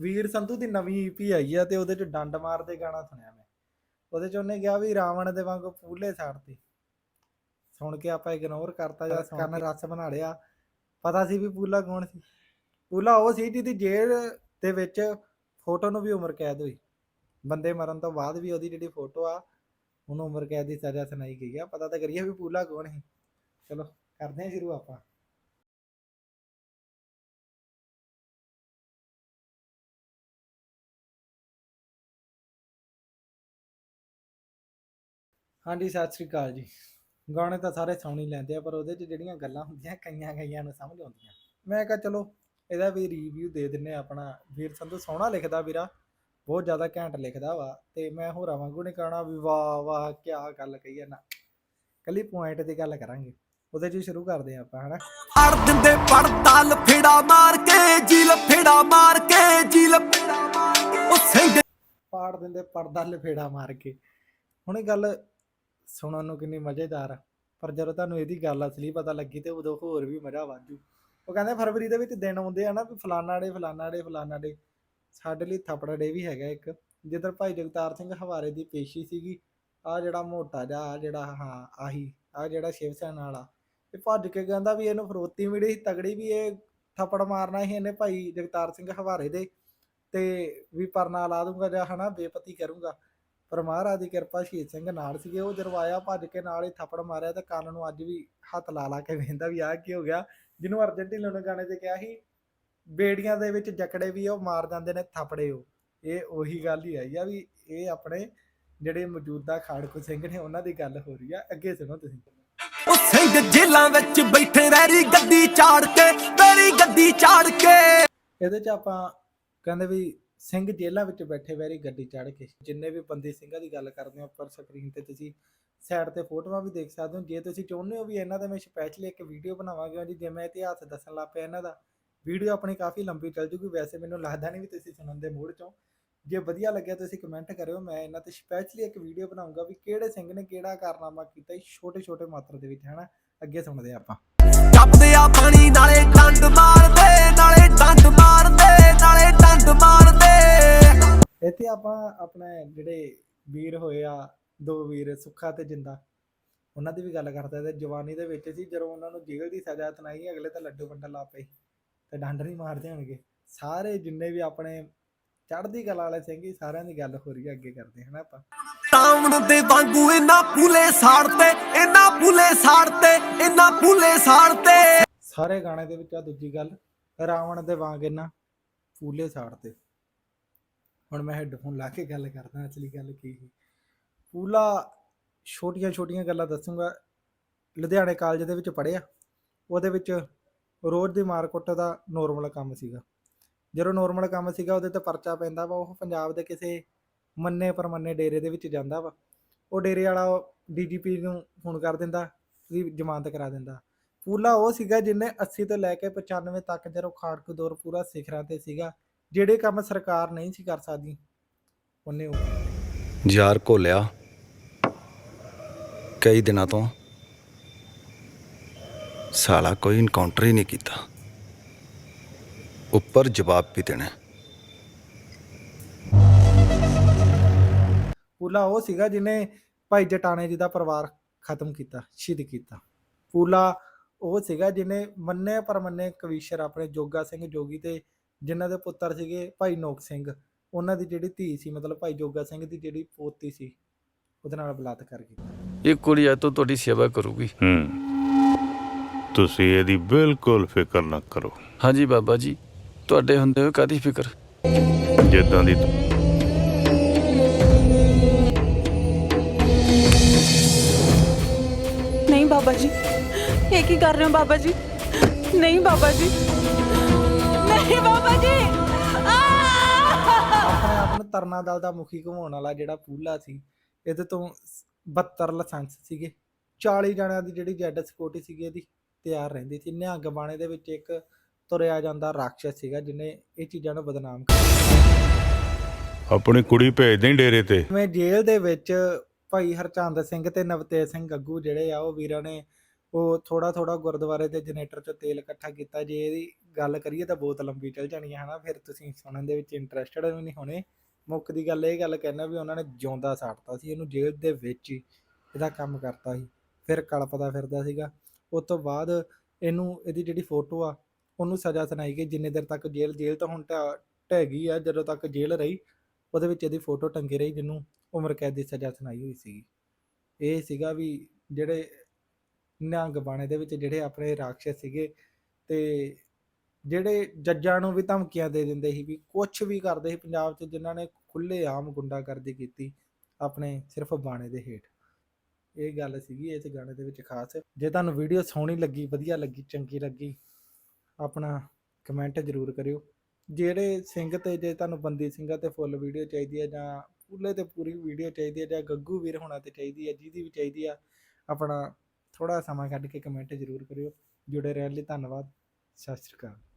ਵੀਰ ਸੰਧੂ ਦੀ ਨਵੀਂ ਈਪੀ ਆਈ ਆ ਤੇ ਉਹਦੇ ਚ ਡੰਡ ਮਾਰਦੇ ਗਾਣਾ ਸੁਣਿਆ ਮੈਂ। ਉਹਦੇ ਚ ਉਹਨੇ ਕਿਹਾ ਵੀ ਰਾਵਣ ਦੇ ਵਾਂਗੂ ਪੂਲੇ ਛੱਡਦੇ ਸੁਣ ਕੇ ਆਪਾਂ ਇਗਨੋਰ ਕਰਤਾ ਜਾਂ ਕਰਨ ਰਸ ਬਣਾ ਲਿਆ। ਪਤਾ ਸੀ ਵੀ ਪੂਲਾ ਕੌਣ ਸੀ? ਪੂਲਾ ਉਹ ਸੀ ਜਿਹਦੀ ਜੇਲ੍ਹ ਦੇ ਵਿੱਚ ਫੋਟੋ ਨੂੰ ਵੀ ਉਮਰ ਕੈਦ ਹੋਈ। ਬੰਦੇ ਮਰਨ ਤੋਂ ਬਾਅਦ ਵੀ ਉਹਦੀ ਜਿਹੜੀ ਫੋਟੋ ਆ ਉਹਨੂੰ ਉਮਰ ਕੈਦ ਦੀ ਸਜ਼ਾ ਸੁਣਾਈ ਗਈ ਆ। ਪਤਾ ਤਾਂ ਕਰੀਏ ਵੀ ਪੂਲਾ ਕੌਣ ਸੀ। ਚਲੋ ਕਰਦੇ ਹਾਂ ਸ਼ੁਰੂ ਆਪਾਂ। ਹਾਂਜੀ ਸਤਿ ਸ੍ਰੀ ਅਕਾਲ ਜੀ। ਗਾਣੇ ਤਾਂ ਸਾਰੇ ਸੁਣ ਹੀ ਲੈਂਦੇ ਆ ਪਰ ਉਹਦੇ 'ਚ ਜਿਹੜੀਆਂ ਗੱਲਾਂ ਹੁੰਦੀਆਂ ਕਈਆਂ ਕਈਆਂ ਨੂੰ ਸਮਝ ਆਉਂਦੀਆਂ। ਮੈਂ ਕਿਹਾ ਚਲੋ ਇਹਦਾ ਵੀ ਰਿਵਿਊ ਦੇ ਦਿੰਨੇ ਆ ਆਪਣਾ। ਵੀਰ ਸੰਧੂ ਸੋਹਣਾ ਲਿਖਦਾ ਵੀਰਾ ਬਹੁਤ ਜ਼ਿਆਦਾ ਘੈਂਟ ਲਿਖਦਾ ਵਾ ਤੇ ਮੈਂ ਹੋਰਾਂ ਵਾਂਗੂ ਨਹੀਂ ਕਹਿਣਾ ਵੀ ਵਾਹ ਵਾਹ ਕੀ ਗੱਲ ਕਹੀ ਆ ਨਾ ਕੱਲੀ ਪੁਆਇੰਟ ਦੀ ਗੱਲ ਕਰਾਂਗੇ। ਉਹਦੇ 'ਚ ਸ਼ੁਰੂ ਕਰਦੇ ਆਪਾਂ ਹਨਾ? ਅੜ ਦਿੰਦੇ ਪੜਦਾ ਲਫੇੜਾ ਮਾਰ ਕੇ ਜੀ ਲਫੇੜਾ ਮਾਰ ਕੇ ਜੀ ਲਫੇੜਾ ਮਾਰ ਕੇ। ਉਹ ਸਿੰਘ ਪਾੜ ਦਿੰਦੇ ਪਰਦਾ ਲਫੇੜਾ ਮਾਰ ਕੇ। ਹੁਣ ਇਹ ਗੱਲ ਸੁਣਨ ਨੂੰ ਕਿੰਨੀ ਮਜ਼ੇਦਾਰ ਆ। ਪਰ ਜਦੋਂ ਤੁਹਾਨੂੰ ਇਹਦੀ ਗੱਲ ਅਸਲੀ ਪਤਾ ਲੱਗੀ ਤੇ ਉਦੋਂ ਹੋਰ ਵੀ ਮਜ਼ਾ ਵਾਜੂ ਉਹ ਕਹਿੰਦੇ ਫਰਵਰੀ ਦੇ ਵਿੱਚ ਦਿਨ ਆਉਂਦੇ ਆ ਨਾ ਵੀ ਫਲਾਨਾ ਡੇ ਫਲਾਨਾ ਡੇ ਫਲਾਨਾ ਡੇ। ਸਾਡੇ ਲਈ ਥਪੜਾ ਡੇ ਵੀ ਹੈਗਾ ਇੱਕ। ਜਿੱਧਰ ਭਾਈ ਜਗਤਾਰ ਸਿੰਘ ਹਵਾਰੇ ਦੀ ਪੇਸ਼ੀ ਸੀਗੀ ਆ ਜਿਹੜਾ ਮੋਟਾ ਜਿਹਾ, ਆਹ ਜਿਹੜਾ, ਹਾਂ, ਆਹੀ ਆ ਜਿਹੜਾ ਸ਼ਿਵ ਸੈਨਾ ਵਾਲਾ। ਇਹ ਭੱਜ ਕੇ ਕਹਿੰਦਾ ਵੀ ਇਹਨੂੰ ਫਰੋਤੀ ਮਿਲੀ ਸੀ, ਤਗੜੀ ਵੀ ਇਹ ਥੱਪੜ ਮਾਰਨਾ ਸੀ ਇਹਨੇ ਭਾਈ ਜਗਤਾਰ ਸਿੰਘ ਹਵਾਰੇ ਦੇ। ਤੇ ਵੀ ਪਰਨਾ ਲਾ ਦੂੰਗਾ ਜਾਂ ਹਨਾ, ਬੇਪਤੀ ਕਰੂੰਗਾ। ਪਰ ਮਹਾਰਾਜ ਦੀ ਕਿਰਪਾ ਸ਼ਹੀਦ ਸਿੰਘ ਨਾਲ ਸੀਗੇ। ਉਹ ਜਰਵਾਇਆ ਭੱਜ ਕੇ ਨਾਲ ਹੀ ਥੱਪੜ ਮਾਰਿਆ ਤੇ ਕੰਨ ਨੂੰ ਅੱਜ ਵੀ ਹੱਥ ਲਾ ਲਾ ਕੇ ਵੇਂਦਾ ਵੀ ਆਹ ਕੀ ਹੋ ਗਿਆ। ਜਿਹਨੂੰ ਅਰਜਨਟੀਨਾ ਨੇ ਗਾਣੇ 'ਚ ਕਿਹਾ ਸੀ ਬੇੜੀਆਂ ਦੇ ਵਿੱਚ ਜਕੜੇ ਵੀ ਉਹ ਮਾਰ ਜਾਂਦੇ ਨੇ ਥੱਪੜੇ ਉਹ। ਇਹ ਉਹੀ ਗੱਲ ਹੀ ਆਈ ਆ ਵੀ ਇਹ ਆਪਣੇ ਜਿਹੜੇ ਮੌਜੂਦਾ ਖਾੜਕੂ ਸਿੰਘ ਨੇ ਉਹਨਾਂ ਦੀ ਗੱਲ ਹੋ ਰਹੀ ਆ। ਅੱਗੇ ਸੁਣੋ ਤੁਸੀਂ। ਉਹ ਸਿੰਘ ਜੇਲਾਂ ਵਿੱਚ ਬੈਠੇ ਰਹਿਰੀ ਗੱਡੀ ਚਾੜ ਕੇ ਮੇਰੀ ਗੱਡੀ ਚਾੜ ਕੇ। ਇਹਦੇ 'ਚ ਆਪਾਂ ਕਹਿੰਦੇ ਵੀ ਸਿੰਘ ਜੇਲ੍ਹਾਂ ਵਿੱਚ ਬੈਠੇ ਵੈਰੀ ਗੱਡੀ ਚੜ੍ਹ ਕੇ। ਜਿੰਨੇ ਵੀ ਬੰਦੀ ਸਿੰਘਾਂ ਦੀ ਗੱਲ ਕਰਦੇ ਹੋ ਉੱਪਰ ਸਕਰੀਨ ਤੇ ਤੁਸੀਂ ਸਾਈਡ ਤੇ ਫੋਟੋਆਂ ਵੀ ਦੇਖ ਸਕਦੇ ਹੋ। ਜੇ ਤੁਸੀਂ ਚਾਹੁੰਦੇ ਹੋ ਵੀ ਇਹਨਾਂ ਦਾ ਮੈਂ ਸਪੈਸ਼ਲੀ ਇੱਕ ਵੀਡੀਓ ਬਣਾਵਾਂਗਾ ਜੀ ਜਿਵੇਂ ਇਤਿਹਾਸ ਦੱਸਣ ਲੱਗ ਪਿਆ ਇਹਨਾਂ ਦਾ ਵੀਡੀਓ ਆਪਣੀ ਕਾਫੀ ਲੰਬੀ ਚੱਲ ਜੂਗੀ। ਵੈਸੇ ਮੈਨੂੰ ਲੱਗਦਾ ਨਹੀਂ ਵੀ ਤੁਸੀਂ ਸੁਣਨ ਦੇ ਮੂਡ ਚੋਂ ਜੇ ਵਧੀਆ ਲੱਗਿਆ ਤੁਸੀਂ ਕਮੈਂਟ ਕਰਿਓ, ਮੈਂ ਇਹਨਾਂ ਤੇ ਸਪੈਸ਼ਲੀ ਇੱਕ ਵੀਡੀਓ ਬਣਾਉਂਗਾ ਵੀ ਕਿਹੜੇ ਸਿੰਘ ਨੇ ਕਿਹੜਾ ਕਾਰਨਾਮਾ ਕੀਤਾ ਛੋਟੇ ਛੋਟੇ ਮਾਤਰਾ ਦੇ ਵਿੱਚ, ਹਨਾ? ਅੱਗੇ ਸੁਣਦੇ ਹਾਂ ਆਪਾਂ। ਚੱਪਦੇ ਆ ਪਾਣੀ ਨਾਲੇ ਡੰਡ ਆਪਾਂ ਆਪਣੇ ਜਿਹੜੇ ਵੀਰ ਹੋਏ ਆ ਦੋ ਵੀਰ ਸੁੱਖਾ ਤੇ ਜਿੰਦਾ ਉਹਨਾਂ ਦੀ ਵੀ ਗੱਲ ਕਰਦੇ ਤੇ ਜਵਾਨੀ ਦੇ ਵਿੱਚ ਸੀ ਜਦੋਂ ਉਹਨਾਂ ਨੂੰ ਜੇਲ੍ਹ ਦੀ ਸਜ਼ਾ ਤਨਾਈ ਅਗਲੇ ਤਾਂ ਲੱਡੂ ਵੰਡਣ ਲੱਗ ਪਏ ਤੇ ਡੰਡ ਨਹੀਂ ਮਾਰਦੇ ਹੋਣਗੇ। ਸਾਰੇ ਜਿੰਨੇ ਵੀ ਆਪਣੇ ਚੜ੍ਹਦੀ ਕਲਾ ਵਾਲੇ ਸਿੰਘ ਸਾਰਿਆਂ ਦੀ ਗੱਲ ਹੋ ਰਹੀ ਹੈ ਅੱਗੇ ਕਰਦੇ ਹਨਾ ਆਪਾਂ? ਟਾਉਣ ਦੇ ਵਾਂਗੂ ਇਹਨਾਂ ਪੂਲੇ ਸਾੜਤੇ ਇਹਨਾਂ ਪੂਲੇ ਸਾੜਤੇ ਇਹਨਾਂ ਪੂਲੇ ਸਾੜਤੇ। ਸਾਰੇ ਗਾਣੇ ਦੇ ਵਿੱਚ ਆ ਦੂਜੀ ਗੱਲ ਰਾਵਣ ਦੇ ਵਾਂਗ ਇਹਨਾਂ ਫੂਲੇ ਸਾੜਤੇ। ਹੁਣ ਮੈਂ ਹੈੱਡਫੋਨ ਲਾ ਕੇ ਗੱਲ ਕਰਦਾ ਅਸਲੀ ਗੱਲ ਕੀ ਸੀ। ਪੂਲਾ ਛੋਟੀਆਂ ਛੋਟੀਆਂ ਗੱਲਾਂ ਦੱਸੂਗਾ। ਲੁਧਿਆਣੇ ਕਾਲਜ ਦੇ ਵਿੱਚ ਪੜ੍ਹਿਆ। ਉਹਦੇ ਵਿੱਚ ਰੋਜ਼ ਦੀ ਮਾਰਕੁੱਟ ਦਾ ਨੋਰਮਲ ਕੰਮ ਸੀਗਾ। ਜਦੋਂ ਨੋਰਮਲ ਕੰਮ ਸੀਗਾ, ਉਹਦੇ ਤੇ ਪਰਚਾ ਪੈਂਦਾ ਵਾ, ਉਹ ਪੰਜਾਬ ਦੇ ਕਿਸੇ ਮੰਨੇ ਪਰਮੰਨੇ ਡੇਰੇ ਦੇ ਵਿੱਚ ਜਾਂਦਾ ਵਾ। ਉਹ ਡੇਰੇ ਵਾਲਾ ਡੀਜੀਪੀ ਨੂੰ ਫੋਨ ਕਰ ਦਿੰਦਾ ਵੀ ਜ਼ਮਾਨਤ ਕਰਾ ਦਿੰਦਾ। ਪੂਲਾ ਉਹ ਸੀਗਾ ਜਿਹਨੇ 80 ਤੋਂ ਲੈ ਕੇ 95 ਤੱਕ ਜਦੋਂ ਖਾੜਕੂ ਦੌਰ ਪੂਰਾ ਸਿਖਰਾਂ ਤੇ ਸੀਗਾ। ਜਿਹੜੇ ਕੰਮ ਸਰਕਾਰ ਨਹੀਂ ਸੀ ਕਰ ਸਕਦੀ ਉਹਨੇ ਉਹ ਯਾਰ ਘੋਲਿਆ। ਕਈ ਦਿਨਾਂ ਤੋਂ ਸਾਲਾ ਕੋਈ ਇਨਕਾਊਂਟਰ ਹੀ ਨਹੀਂ ਕੀਤਾ। ਉੱਪਰ ਜਵਾਬ ਵੀ ਦੇਣਾ। ਪੂਲਾ ਉਹ ਸੀਗਾ ਜਿਹਨੇ ਭਾਈ ਜਟਾਣੇ ਜੀ ਦਾ ਪਰਿਵਾਰ ਖਤਮ ਕੀਤਾ ਸ਼ਹੀਦ ਕੀਤਾ। ਪੂਲਾ ਉਹ ਸੀਗਾ ਜਿਹਨੇ ਮੰਨੇ ਪਰਮੰਨੇ ਕਵੀਸ਼ਰ ਆਪਣੇ ਜੋਗਾ ਸਿੰਘ ਜੋਗੀ ਤੇ ਜਿਨ੍ਹਾਂ ਦੇ ਪੁੱਤਰ ਸੀਗੇ ਭਾਈ ਨੋਕ ਸਿੰਘ ਉਹਨਾਂ ਦੀ ਜਿਹੜੀ ਧੀ ਸੀ ਮਤਲਬ ਭਾਈ ਜੋਗਾ ਸਿੰਘ ਦੀ ਜਿਹੜੀ ਪੋਤੀ ਸੀ ਉਹਦੇ ਨਾਲ ਬਲਾਤਕਾਰ ਕੀਤਾ। ਇਹ ਕੁੜੀ ਅੱਜ ਤੋਂ ਤੁਹਾਡੀ ਸੇਵਾ ਕਰੂਗੀ। ਹੂੰ। ਤੁਸੀਂ ਇਹਦੀ ਬਿਲਕੁਲ ਫਿਕਰ ਨਾ ਕਰੋ। ਹਾਂਜੀ ਬਾਬਾ ਜੀ ਤੁਹਾਡੇ ਹੁੰਦੇ ਹੋਏ ਕਾਦੀ ਫਿਕਰ? ਜਿੱਦਾਂ ਦੀ ਨਹੀਂ ਬਾਬਾ ਜੀ ਇਹ ਕੀ ਕਰ ਰਹੇ ਹੋ ਬਾਬਾ ਜੀ? ਨਹੀਂ ਬਾਬਾ ਜੀ। ਤਰਨਾ ਦਲ ਦਾ ਮੁਖੀ ਘਮਾਉਣ ਵਾਲਾ ਜਿਹੜਾ ਪੂਲਾ ਸੀ ਇਹਦੇ ਤੋਂ 72 ਲਾਇਸੈਂਸ ਸੀਗੇ। 40 ਜਣਿਆਂ ਦੀ ਜਿਹੜੀ ਜੈਡ ਸਿਕਿਉਰਿਟੀ ਸੀਗੀ ਇਹਦੀ ਤਿਆਰ ਰਹਿੰਦੀ ਸੀ। ਨਿਹੰਗ ਬਾਣੇ ਦੇ ਵਿੱਚ ਇੱਕ ਤੁਰਿਆ ਜਾਂਦਾ ਰਾਖਸ਼ ਸੀਗਾ ਜਿਹਨੇ ਇਹ ਚੀਜ਼ਾਂ ਨੂੰ ਬਦਨਾਮ ਕਰ ਆਪਣੀ ਕੁੜੀ ਭੇਜ ਦੇਂ ਡੇਰੇ ਤੇ। ਜਿਵੇਂ ਜੇਲ੍ਹ ਦੇ ਵਿੱਚ ਭਾਈ ਹਰਚੰਦ ਸਿੰਘ ਤੇ ਨਵਤੇਜ ਸਿੰਘ ਗੱਗੂ ਜਿਹੜੇ ਆ ਉਹ ਵੀਰਾਂ ਨੇ ਉਹ ਥੋੜਾ ਥੋੜਾ ਗੁਰਦੁਆਰੇ ਦੇ ਜਨਰੇਟਰ 'ਚ ਤੇਲ ਇਕੱਠਾ ਕੀਤਾ। ਜੇ ਇਹਦੀ ਗੱਲ ਕਰੀਏ ਤਾਂ ਬਹੁਤ ਲੰਬੀ ਚੱਲ ਜਾਣੀ ਹੈ ਹਨਾ? ਫਿਰ ਤੁਸੀਂ ਸੁਣਨ ਦੇ ਵਿੱਚ ਇੰਟਰਸਟਡ ਵੀ ਨਹੀਂ ਹੋਣੇ। ਮੁੱਖ ਦੀ ਗੱਲ ਇਹ ਗੱਲ ਕਹਿਣਾ ਵੀ ਉਹਨਾਂ ਨੇ ਜਿਉਂਦਾ ਸਾੜਤਾ ਸੀ, ਇਹਨੂੰ ਜੇਲ੍ਹ ਦੇ ਵਿੱਚ ਹੀ ਇਹਦਾ ਕੰਮ ਕਰਤਾ ਸੀ, ਫਿਰ ਕਲਪਦਾ ਫਿਰਦਾ ਸੀਗਾ। ਉਸ ਤੋਂ ਬਾਅਦ ਇਹਨੂੰ ਇਹਦੀ ਜਿਹੜੀ ਫੋਟੋ ਆ, ਉਹਨੂੰ ਸਜ਼ਾ ਸੁਣਾਈ ਗਈ, ਜਿੰਨੇ ਦਿਨ ਤੱਕ ਜੇਲ੍ਹ ਜੇਲ੍ਹ ਤਾਂ ਹੁਣ ਢਹਿ ਗਈ ਆ, ਜਦੋਂ ਤੱਕ ਜੇਲ੍ਹ ਰਹੀ, ਉਹਦੇ ਵਿੱਚ ਇਹਦੀ ਫੋਟੋ ਟੰਗੀ ਰਹੀ, ਜਿਹਨੂੰ ਉਮਰ ਕੈਦ ਦੀ ਸਜ਼ਾ ਸੁਣਾਈ ਹੋਈ ਸੀਗੀ। ਇਹ ਸੀਗਾ ਵੀ ਜਿਹੜੇ ਨਿਹੰਗ ਬਾਣੇ ਦੇ ਵਿੱਚ ਜਿਹੜੇ ਆਪਣੇ ਰਾਖਸ਼ ਸੀਗੇ, ਤੇ ਜਿਹੜੇ ਜੱਜਾਂ ਨੂੰ ਵੀ ਧਮਕੀਆਂ ਦੇ ਦਿੰਦੇ ਸੀ ਵੀ ਕੁਝ ਵੀ ਕਰਦੇ ਸੀ ਪੰਜਾਬ 'ਚ, ਜਿਨ੍ਹਾਂ ਨੇ ਖੁੱਲੇ ਆਮ ਗੁੰਡਾਗਰਦੀ ਕੀਤੀ ਆਪਣੇ ਸਿਰਫ ਬਾਣੇ ਦੇ ਹੇਠ। ਇਹ ਗੱਲ ਸੀਗੀ ਇਸ ਗਾਣੇ ਦੇ ਵਿੱਚ ਖਾਸ। ਜੇ ਤੁਹਾਨੂੰ ਵੀਡੀਓ ਸੋਹਣੀ ਲੱਗੀ, ਵਧੀਆ ਲੱਗੀ, ਚੰਗੀ ਲੱਗੀ, ਆਪਣਾ ਕਮੈਂਟ ਜ਼ਰੂਰ ਕਰਿਓ। ਜਿਹੜੇ ਸਿੰਘ ਤੇ, ਜੇ ਤੁਹਾਨੂੰ ਬੰਦੀ ਸਿੰਘਾਂ ਤੇ ਫੁੱਲ ਵੀਡੀਓ ਚਾਹੀਦੀ ਹੈ ਜਾਂ ਪੂਲੇ ਤੇ ਪੂਰੀ ਵੀਡੀਓ ਚਾਹੀਦੀ ਹੈ ਜਾਂ ਗੱਗੂ ਵੀਰ ਹੋਣਾ ਤੇ ਚਾਹੀਦੀ ਹੈ, ਜਿਹਦੀ ਵੀ ਚਾਹੀਦੀ ਆ, ਆਪਣਾ ਥੋੜਾ ਸਮਾਂ ਕੱਢ ਕੇ ਕਮੈਂਟ ਜ਼ਰੂਰ ਕਰਿਓ। ਜੁੜੇ ਰਹਿਣ ਲਈ ਧੰਨਵਾਦ। ਸਤਿ ਸ਼੍ਰੀ ਅਕਾਲ।